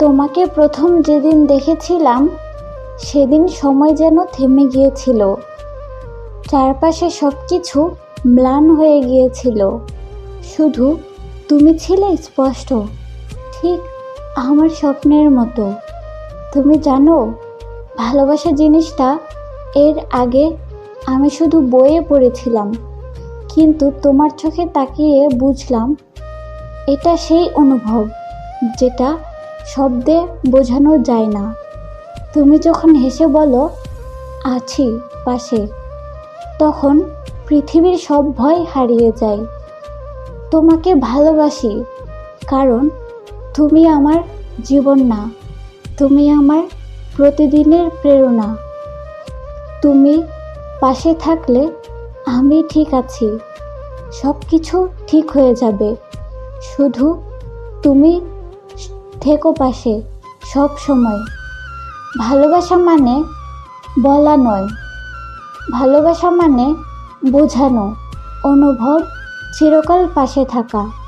তোমাকে প্রথম যেদিন দেখেছিলাম, সেদিন সময় যেন থেমে গিয়েছিল। চারপাশে সব কিছু ম্লান হয়ে গিয়েছিল। শুধু তুমি ছিলে স্পষ্ট, ঠিক আমার স্বপ্নের মতো। তুমি জানো, ভালোবাসা জিনিসটা এর আগে আমি শুধু বইয়ে পড়েছিলাম, কিন্তু তোমার চোখে তাকিয়ে বুঝলাম, এটা সেই অনুভব যেটা শব্দে বোঝানো যায় না। তুমি যখন হেসে বলো, আছি, পাশে, তখন পৃথিবীর সব ভয় হারিয়ে যায়। তোমাকে ভালোবাসি, কারণ তুমি আমার জীবন না। তুমি আমার প্রতিদিনের প্রেরণা। তুমি পাশে থাকলে আমি ঠিক আছি। সব কিছু ঠিক হয়ে যাবে। শুধু তুমি থেকো পাশে, সব সময়। ভালোবাসা মানে বলা নয়। ভালোবাসা মানে বোঝানো, অনুভব, চিরকাল পাশে থাকা।